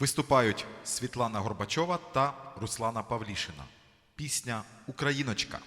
Виступають Світлана Горбачова та Руслана Павлішина. Пісня Україночка.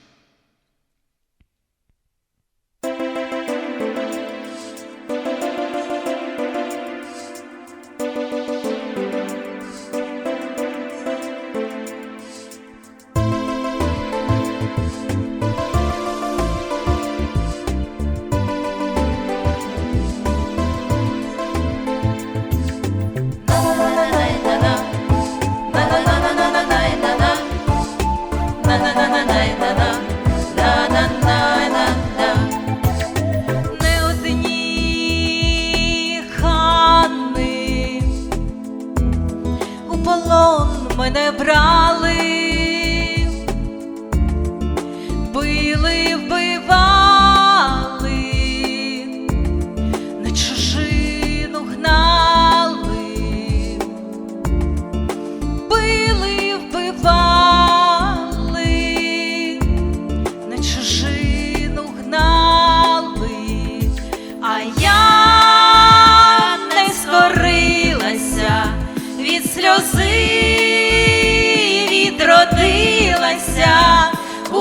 Мене брали, били, вбивали, на чужину гнали, били, вбивали, на чужину гнали, а я не скорилася від сльози,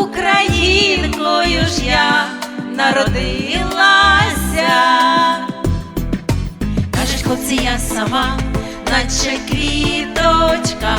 українкою ж я народилася. Кажуть, хлопці, я сама, наче квіточка,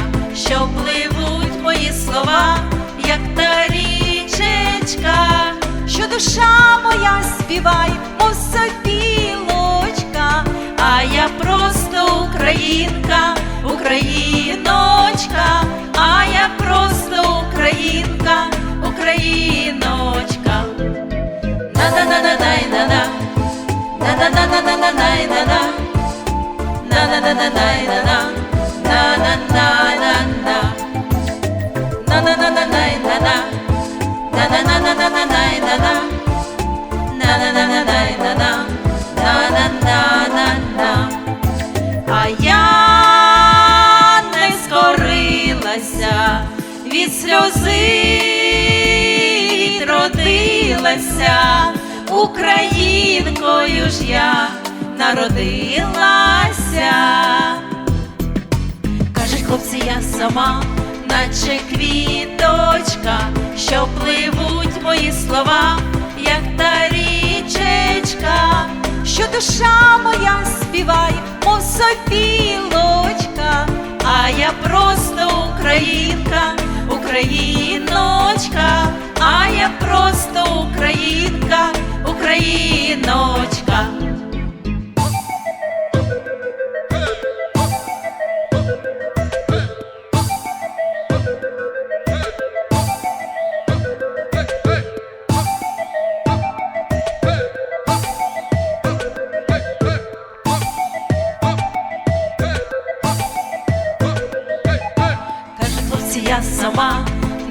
А я не скорилася від сльози, відродилася українкою ж я народилася. Кажуть, хлопці, я сама, наче квіточка, що пливуть мої слова, як та річечка, що душа моя співає, мов сопілочка, а я просто українка, україночка, а я просто українка, україночка. Сама,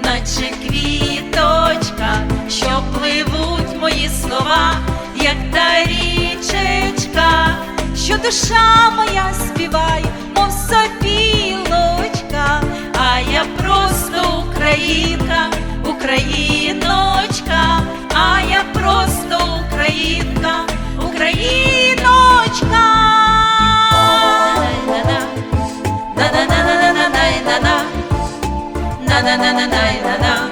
наче квіточка, що пливуть мої слова, як та річечка, що душа моя співає, na na na na na